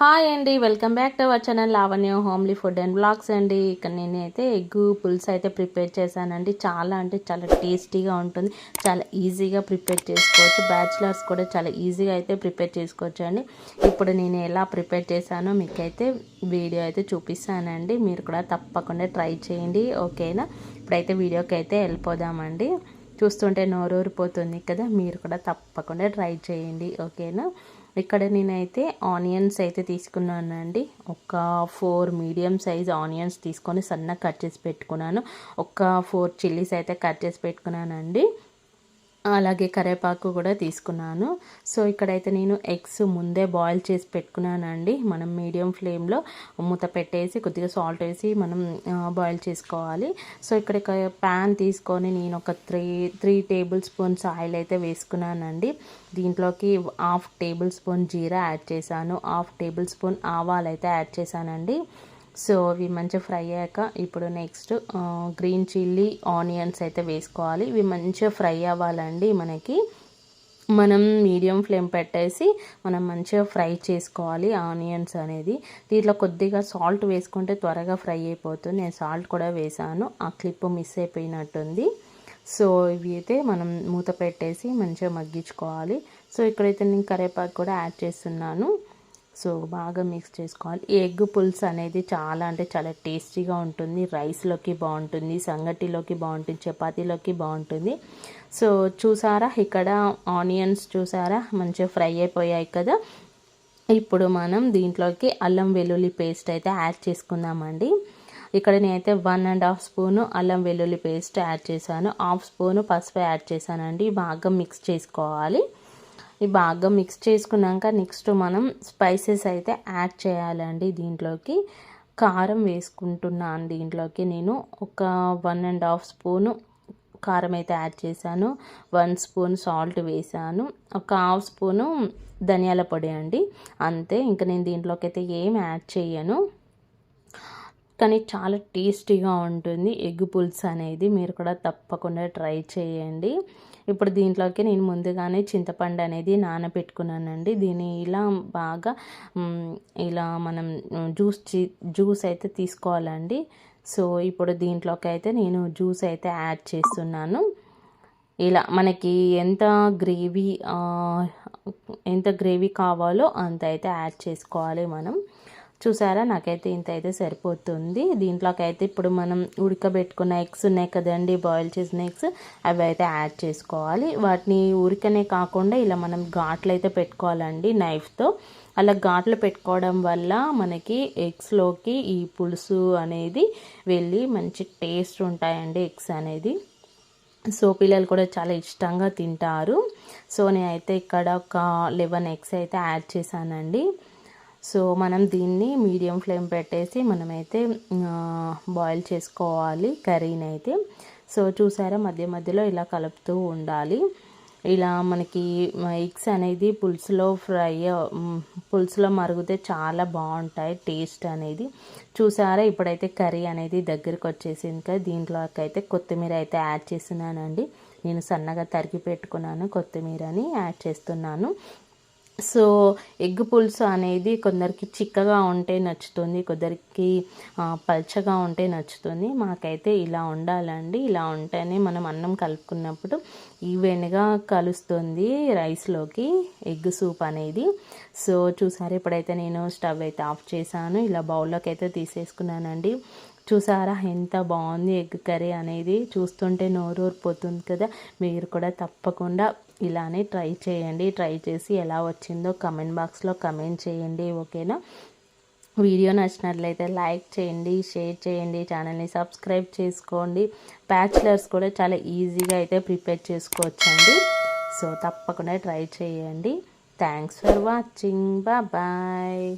Hi అండి welcome back to our channel Lavanya homely food and blogs అండి. ఇక్కడ నేనైతే ఎగ్ పులుసు అయితే ప్రిపేర్ చేశానండి. చాలా అంటే చాలా టేస్టీగా ఉంటుంది. చాలా ఈజీగా ప్రిపేర్ చేసుకోవచ్చు. బ్యాచిలర్స్ కూడా చాలా ఈజీగా అయితే ప్రిపేర్ చేసుకోవచ్చు అండి. ఇప్పుడు నేను ఎలా ప్రిపేర్ చేశానో మీకైతే వీడియో అయితే చూపిస్తానండి. మీరు కూడా తప్పకుండా ట్రై చేయండి ఓకేనా? ఇప్పుడైతే వీడియోకి అయితే వెళ్ళిపోదామండి. చూస్తుంటే నోరూరిపోతుంది కదా మీరు కూడా తప్పకుండా ట్రై చేయండి ఓకేనా? ఇక్కడ నేనైతే ఆనియన్స్ అయితే తీసుకున్నానండి. ఒక ఫోర్ మీడియం సైజ్ ఆనియన్స్ తీసుకొని సన్నగా కట్ చేసి పెట్టుకున్నాను. ఒక ఫోర్ చిల్లీస్ అయితే కట్ చేసి పెట్టుకున్నానండి. అలాగే కరివేపాకు కూడా తీసుకున్నాను. సో ఇక్కడైతే నేను ఎగ్స్ ముందే బాయిల్ చేసి పెట్టుకున్నానండి. మనం మీడియం ఫ్లేమ్లో మూత పెట్టేసి కొద్దిగా సాల్ట్ వేసి మనం బాయిల్ చేసుకోవాలి. సో ఇక్కడ ప్యాన్ తీసుకొని నేను ఒక three three table spoons oil అయితే వేసుకున్నానండి. దీంట్లోకి హాఫ్ టేబుల్ స్పూన్ జీరా యాడ్ చేశాను. హాఫ్ టేబుల్ స్పూన్ ఆవాలు అయితే యాడ్ చేశానండి. సో ఇవి మంచిగా ఫ్రై అయ్యాక ఇప్పుడు నెక్స్ట్ గ్రీన్ చిల్లీ ఆనియన్స్ అయితే వేసుకోవాలి. ఇవి మంచిగా ఫ్రై అవ్వాలండి మనకి. మనం మీడియం ఫ్లేమ్ పెట్టేసి మనం మంచిగా ఫ్రై చేసుకోవాలి ఆనియన్స్ అనేది. దీంట్లో కొద్దిగా సాల్ట్ వేసుకుంటే త్వరగా ఫ్రై అయిపోతుంది. నేను సాల్ట్ కూడా వేసాను. ఆ క్లిప్ మిస్ అయిపోయినట్టుంది. సో ఇవి అయితే మనం మూత పెట్టేసి మంచిగా మగ్గించుకోవాలి. సో ఇక్కడైతే నేను కరేపాకు కూడా యాడ్ చేస్తున్నాను. సో బాగా మిక్స్ చేసుకోవాలి. ఎగ్ పులుసు అనేది చాలా అంటే చాలా టేస్టీగా ఉంటుంది. రైస్లోకి బాగుంటుంది సంగటిలోకి బాగుంటుంది చపాతీలోకి బాగుంటుంది. సో చూసారా ఇక్కడ ఆనియన్స్ చూసారా మంచిగా ఫ్రై అయిపోయాయి కదా. ఇప్పుడు మనం దీంట్లోకి అల్లం వెల్లుల్లి పేస్ట్ అయితే యాడ్ చేసుకుందామండి. ఇక్కడ నేనైతే వన్ అండ్ హాఫ్ స్పూను అల్లం వెల్లుల్లి పేస్ట్ యాడ్ చేశాను. హాఫ్ స్పూను పసుపు యాడ్ చేశానండి. బాగా మిక్స్ చేసుకోవాలి. ఇవి బాగా మిక్స్ చేసుకున్నాక నెక్స్ట్ మనం స్పైసెస్ అయితే యాడ్ చేయాలండి దీంట్లోకి. కారం వేసుకుంటున్నాను దీంట్లోకి. నేను ఒక వన్ అండ్ హాఫ్ స్పూను కారం అయితే యాడ్ చేశాను. వన్ స్పూన్ సాల్ట్ వేసాను ఒక హాఫ్ స్పూను ధనియాల పొడి అండి. అంతే ఇంకా నేను దీంట్లోకి అయితే ఏం యాడ్ చేయను. కానీ చాలా టేస్టీగా ఉంటుంది. ఎగ్ పులుసు అనేది మీరు కూడా తప్పకుండా ట్రై చేయండి. ఇప్పుడు దీంట్లోకి నేను ముందుగానే చింతపండు అనేది నానబెట్టుకున్నానండి. దీన్ని ఇలా బాగా ఇలా మనం జ్యూస్ జ్యూస్ అయితే తీసుకోవాలండి. సో ఇప్పుడు దీంట్లోకి అయితే నేను జ్యూస్ అయితే యాడ్ చేస్తున్నాను. ఇలా మనకి ఎంత గ్రేవీ ఎంత గ్రేవీ కావాలో అంత అయితే యాడ్ చేసుకోవాలి మనం. చూసారా? నాకైతే ఇంత అయితే సరిపోతుంది. దీంట్లోకి అయితే ఇప్పుడు మనం ఉడకబెట్టుకున్న ఎగ్స్ ఉన్నాయి కదండి బాయిల్ చేసిన ఎగ్స్ అవి అయితే యాడ్ చేసుకోవాలి. వాటిని ఉరికనే కాకుండా ఇలా మనం ఘాట్లు అయితే పెట్టుకోవాలండి నైఫ్తో. అలా ఘాట్లు పెట్టుకోవడం వల్ల మనకి ఎగ్స్లోకి ఈ పులుసు అనేది వెళ్ళి మంచి టేస్ట్ ఉంటాయండి ఎగ్స్ అనేది. సో పిల్లలు కూడా చాలా ఇష్టంగా తింటారు. సో నేనైతే ఇక్కడ ఒక లెవెన్ ఎగ్స్ అయితే యాడ్ చేశానండి. సో మనం దీన్ని మీడియం ఫ్లేమ్ పెట్టేసి మనమైతే బాయిల్ చేసుకోవాలి కర్రీని అయితే. సో చూసారా మధ్య మధ్యలో ఇలా కలుపుతూ ఉండాలి. ఇలా మనకి ఎగ్స్ అనేది పులుసులో ఫ్రై పులుసులో మరుగుతే చాలా బాగుంటాయి టేస్ట్ అనేది. చూసారా ఇప్పుడైతే కర్రీ అనేది దగ్గరికి వచ్చేసింది కదా దీంట్లోకి అయితే కొత్తిమీర అయితే యాడ్ చేస్తున్నానండి. నేను సన్నగా తరిగి పెట్టుకున్నాను కొత్తిమీరని యాడ్ చేస్తున్నాను. సో ఎగ్ పులుసు అనేది కొందరికి చిక్కగా ఉంటే నచ్చుతుంది కొందరికి పల్చగా ఉంటే నచ్చుతుంది. మాకైతే ఇలా ఉండాలండి. ఇలా ఉంటేనే మనం అన్నం కలుపుకున్నప్పుడు ఈవెన్గా కలుస్తుంది రైస్లోకి ఎగ్ సూప్ అనేది. సో చూసారు ఇప్పుడైతే నేను స్టవ్ అయితే ఆఫ్ చేశాను. ఇలా బౌల్లోకి అయితే తీసేసుకున్నానండి. చూసారా ఎంత బాగుంది ఎగ్ కర్రీ అనేది. చూస్తుంటే నోరూరిపోతుంది కదా. మీరు కూడా తప్పకుండా ఇలానే ట్రై చేయండి. ట్రై చేసి ఎలా వచ్చిందో కమెంట్ బాక్స్లో కమెంట్ చేయండి. ఓకేనా? వీడియో నచ్చినట్లయితే లైక్ చేయండి షేర్ చేయండి ఛానల్ని సబ్స్క్రైబ్ చేసుకోండి. బ్యాచిలర్స్ కూడా చాలా ఈజీగా అయితే ప్రిపేర్ చేసుకోవచ్చండి. సో తప్పకుండా ట్రై చేయండి. Thanks for watching. బాయ్